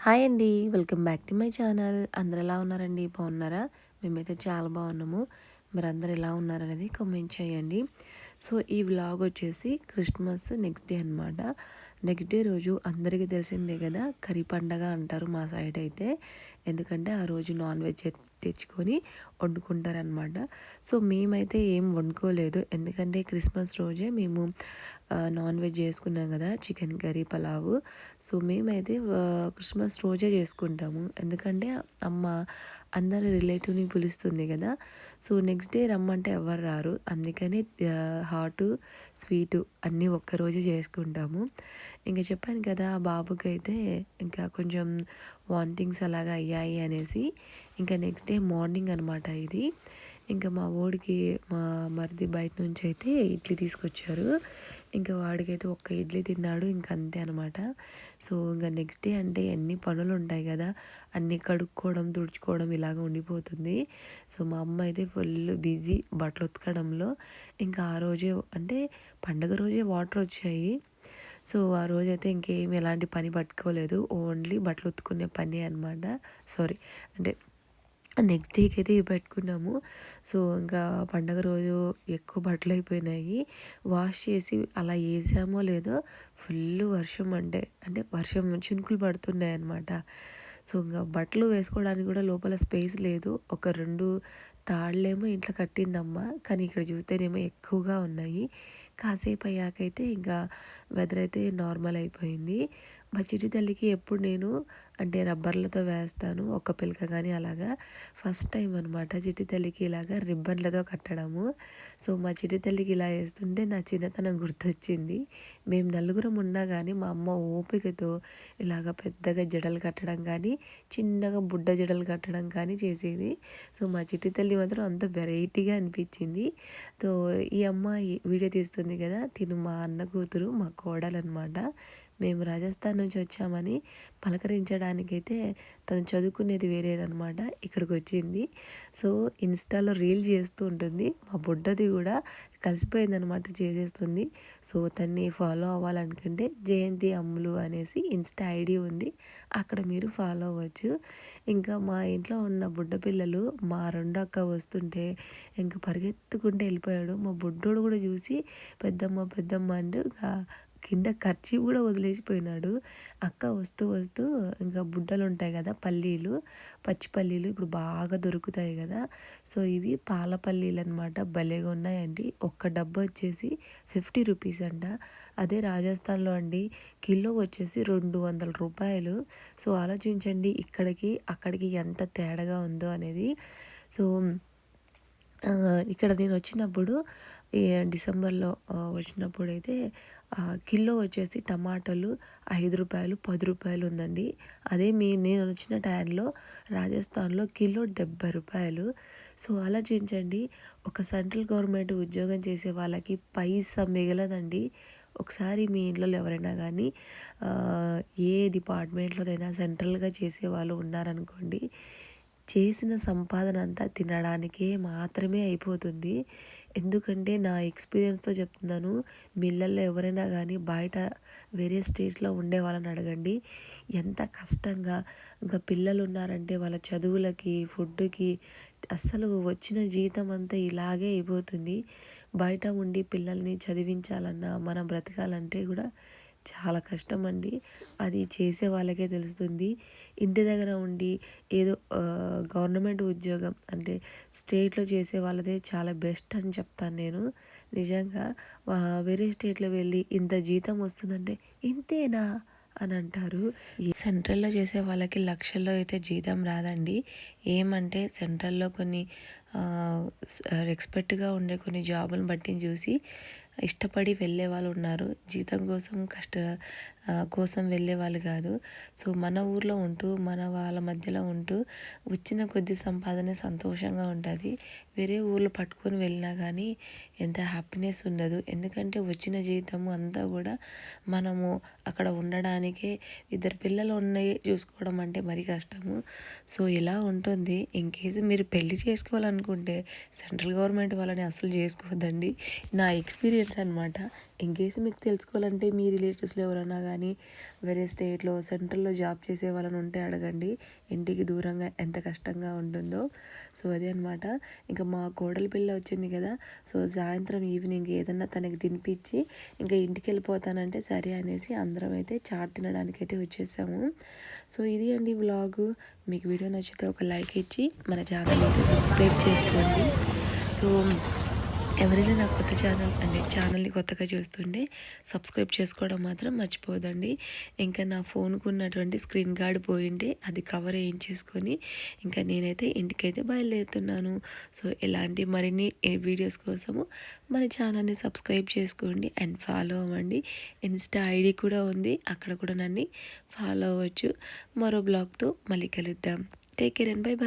Hi అండి. Welcome back to my channel. అందరు ఎలా ఉన్నారండి? బాగున్నారా? మేమైతే చాలా బాగున్నాము. మీరు అందరు ఎలా ఉన్నారనేది కామెంట్ చేయండి. సో ఈ వ్లాగ్ వచ్చేసి క్రిస్మస్ నెక్స్ట్ డే అనమాట నెక్స్ట్ డే రోజు అందరికీ తెలిసిందే కదా కర్రీ పండగ అంటారు మా సైడ్ అయితే. ఎందుకంటే ఆ రోజు నాన్ వెజ్ తెచ్చుకొని వండుకుంటారనమాట సో మేమైతే ఏం వండుకోలేదు. ఎందుకంటే క్రిస్మస్ రోజే మేము నాన్ వెజ్ చేసుకున్నాం కదా చికెన్ కర్రీ పలావు. సో మేమైతే క్రిస్మస్ రోజే చేసుకుంటాము. ఎందుకంటే అమ్మ అందరు రిలేటివ్ని పిలుస్తుంది కదా. సో నెక్స్ట్ డే రమ్మంటే ఎవరు రారు. అందుకని హాటు స్వీటు అన్నీ ఒక్కరోజే చేసుకుంటాము. ఇంకా చెప్పాను కదా ఆ బాబుకి అయితే ఇంకా కొంచెం వాంతింగ్స్ అలాగా అయ్యాయి అనేసి. ఇంకా నెక్స్ట్ డే మార్నింగ్ అనమాట ఇది. ఇంకా మా ఓడికి మా మరిది బయట నుంచి అయితే ఇడ్లీ తీసుకొచ్చారు. ఇంకా వాడికైతే ఒక్క ఇడ్లీ తిన్నాడు ఇంకా అంతే అనమాట సో ఇంకా నెక్స్ట్ డే అంటే ఎన్ని పనులు ఉంటాయి కదా అన్నీ కడుక్కోవడం తుడుచుకోవడం ఇలాగ ఉండిపోతుంది. సో మా అమ్మ అయితే ఫుల్ బిజీ బట్టలు ఉతకడంలో. ఇంకా ఆ రోజే అంటే పండగ రోజే వాటర్ వచ్చాయి. సో ఆ రోజైతే ఇంకేం ఎలాంటి పని పట్టుకోలేదు. ఓన్లీ బట్టలు ఉత్తుకునే పని అనమాట సారీ. అంటే నెక్స్ట్ డేకి అయితే ఇవి పెట్టుకున్నాము. సో ఇంకా పండగ రోజు ఎక్కువ బట్టలు అయిపోయినాయి. వాష్ చేసి అలా వేసామో లేదో ఫుల్ వర్షం అంటే అంటే వర్షం చినుకులు పడుతున్నాయి అనమాట సో ఇంకా బట్టలు వేసుకోవడానికి కూడా లోపల స్పేస్ లేదు. ఒక రెండు తాళ్ళేమో ఇంట్లో కట్టిందమ్మ కానీ ఇక్కడ చూస్తేనేమో ఎక్కువగా ఉన్నాయి. కాసేపు అయ్యాకైతే ఇంకా వెదర్ అయితే నార్మల్ అయిపోయింది. మా చిటి తల్లికి ఎప్పుడు నేను అంటే రబ్బర్లతో వేస్తాను ఒక్క పిలక కానీ అలాగా. ఫస్ట్ టైం అనమాట చిటి తల్లికి ఇలాగా రిబ్బన్లతో కట్టడము. సో మా చిటి తల్లికి ఇలా వేస్తుంటే నా చిన్నతనం గుర్తొచ్చింది. మేము నలుగురం ఉన్నా కానీ మా అమ్మ ఓపికతో ఇలాగ పెద్దగా జడలు కట్టడం కానీ చిన్నగా బుడ్డ జడలు కట్టడం కానీ చేసేది. సో మా చిట్టి తల్లి మాత్రం అంత వెరైటీగా అనిపించింది. సో ఈ అమ్మాయి వీడియో తీస్తుంది కదా తిను మా అన్న కూతురు మా కోడలన్నమాట మేము రాజస్థాన్ నుంచి వచ్చామని పలకరించడానికైతే తను చదువుకునేది వేరేదనమాట ఇక్కడికి వచ్చింది సో ఇన్స్టాలో రీల్ చేస్తూ ఉంటుంది. మా బుడ్డది కూడా కలిసిపోయిందనమాట చేసేస్తుంది. సో తన్ని ఫాలో అవ్వాలనుకుంటే జయంతి అమ్ములు అనేసి ఇన్స్టా ఐడి ఉంది. అక్కడ మీరు ఫాలో అవ్వచ్చు. ఇంకా మా ఇంట్లో ఉన్న బుడ్డ పిల్లలు మా రెండు అక్క వస్తుంటే ఇంకా పరిగెత్తుకుంటే వెళ్ళిపోయాడు. మా బుడ్డోడు కూడా చూసి పెద్దమ్మ పెద్దమ్మ అంటూ ఇంకా కింద ఖర్చీ కూడా వదిలేసిపోయినాడు. అక్క వస్తూ వస్తూ ఇంకా బుడ్డలు ఉంటాయి కదా పల్లీలు పచ్చి పల్లీలు ఇప్పుడు బాగా దొరుకుతాయి కదా. సో ఇవి పాల పల్లీలు అనమాట భలేగా ఉన్నాయండి. ఒక్క డబ్బా వచ్చేసి ఫిఫ్టీ రూపీస్ అంట. అదే రాజస్థాన్లో అండి. కిలో వచ్చేసి రెండు వందల రూపాయలు. సో ఆలోచించండి ఇక్కడికి అక్కడికి ఎంత తేడాగా ఉందో అనేది. సో ఇక్కడ నేను వచ్చినప్పుడు డిసెంబర్లో వచ్చినప్పుడు అయితే కిలో వచ్చేసి టమాటాలు ఐదు రూపాయలు పది రూపాయలు ఉందండి. అదే మీ నేను వచ్చిన టైంలో రాజస్థాన్లో కిలో డెబ్బై రూపాయలు. సో ఆలోచించండి ఒక సెంట్రల్ గవర్నమెంట్ ఉద్యోగం చేసే వాళ్ళకి పైసా మిగలదండి. ఒకసారి మీ ఇంట్లో ఎవరైనా కానీ ఏ డిపార్ట్మెంట్లోనైనా సెంట్రల్గా చేసే వాళ్ళు ఉన్నారనుకోండి చేసిన సంపాదన అంతా తినడానికే మాత్రమే అయిపోతుంది. ఎందుకంటే నా ఎక్స్పీరియన్స్తో చెప్తున్నాను మిల్లల్లో ఎవరైనా కానీ బయట వేరే స్టేట్స్లో ఉండే వాళ్ళని అడగండి. ఎంత కష్టంగా ఇంకా పిల్లలు ఉన్నారంటే వాళ్ళ చదువులకి ఫుడ్కి అస్సలు వచ్చిన జీతం అంతా ఇలాగే అయిపోతుంది. బయట ఉండి పిల్లల్ని చదివించాలన్నా మనం బ్రతకాలంటే కూడా చాలా కష్టం అండి అది చేసే వాళ్ళకే తెలుస్తుంది. ఇంటి దగ్గర ఉండి ఏదో గవర్నమెంట్ ఉద్యోగం అంటే స్టేట్లో చేసే వాళ్ళదే చాలా బెస్ట్ అని చెప్తాను నేను. నిజంగా వేరే స్టేట్లో వెళ్ళి ఇంత జీతం వస్తుందంటే ఇంతేనా అని అంటారు. ఈ సెంట్రల్లో చేసే వాళ్ళకి లక్షల్లో అయితే జీతం రాదండి. ఏమంటే సెంట్రల్లో కొన్ని ఎక్స్పెక్ట్గా ఉండే కొన్ని జాబులను బట్టి చూసి ఇష్టపడి వెళ్ళే వాళ్ళు ఉన్నారు. జీతం కోసం కష్ట కోసం వెళ్ళే వాళ్ళు కాదు. సో మన ఊర్లో ఉంటూ మన వాళ్ళ మధ్యలో ఉంటూ వచ్చిన కొద్ది సంపాదన సంతోషంగా ఉంటుంది. వేరే ఊర్లో పట్టుకొని వెళ్ళినా కానీ ఎంత హ్యాపీనెస్ ఉండదు. ఎందుకంటే వచ్చిన జీవితము అంతా కూడా మనము అక్కడ ఉండడానికే ఇద్దరు పిల్లలు ఉన్నాయి చూసుకోవడం అంటే మరీ కష్టము. సో ఇలా ఉంటుంది. ఇన్ కేసు మీరు పెళ్ళి చేసుకోవాలనుకుంటే సెంట్రల్ గవర్నమెంట్ వాళ్ళని అసలు చేసుకోవద్దండి. నా ఎక్స్పీరియన్స్ అనమాట ఇంకేస్ మీకు తెలుసుకోవాలంటే మీ రిలేటివ్స్లో ఎవరైనా కానీ వేరే స్టేట్లో సెంట్రల్లో జాబ్ చేసే వాళ్ళని ఉంటే అడగండి. ఇంటికి దూరంగా ఎంత కష్టంగా ఉంటుందో. సో అదే అనమాట ఇంకా మా కోడల పిల్ల వచ్చింది కదా సో సాయంత్రం ఈవినింగ్ ఏదన్నా తనకి తినిపించి ఇంకా ఇంటికి వెళ్ళిపోతానంటే సరే అనేసి అందరం అయితే చాట్ తినడానికి అయితే వచ్చేసాము. సో ఇది అండి బ్లాగ్ మీకు వీడియో నచ్చితే ఒక లైక్ ఇచ్చి మన ఛానల్ అయితే సబ్స్క్రైబ్ చేసుకోండి. సో ఎవరైనా నా కొత్త ఛానల్ అంటే ఛానల్ని కొత్తగా చూస్తుంటే సబ్స్క్రైబ్ చేసుకోవడం మాత్రం మర్చిపోదండి. ఇంకా నా ఫోన్కు ఉన్నటువంటి స్క్రీన్ గార్డ్ పోయింటే అది కవర్ వేయించేసుకొని ఇంకా నేనైతే ఇంటికైతే బయలుదేరుతున్నాను. సో ఇలాంటి మరిన్ని వీడియోస్ కోసము మన ఛానల్ని సబ్స్క్రైబ్ చేసుకోండి అండ్ ఫాలో అవ్వండి. ఇన్స్టా ఐడి కూడా ఉంది అక్కడ కూడా నన్ను ఫాలో అవ్వచ్చు. మరో బ్లాగ్తో మళ్ళీ కలుద్దాం. Take care and bye bye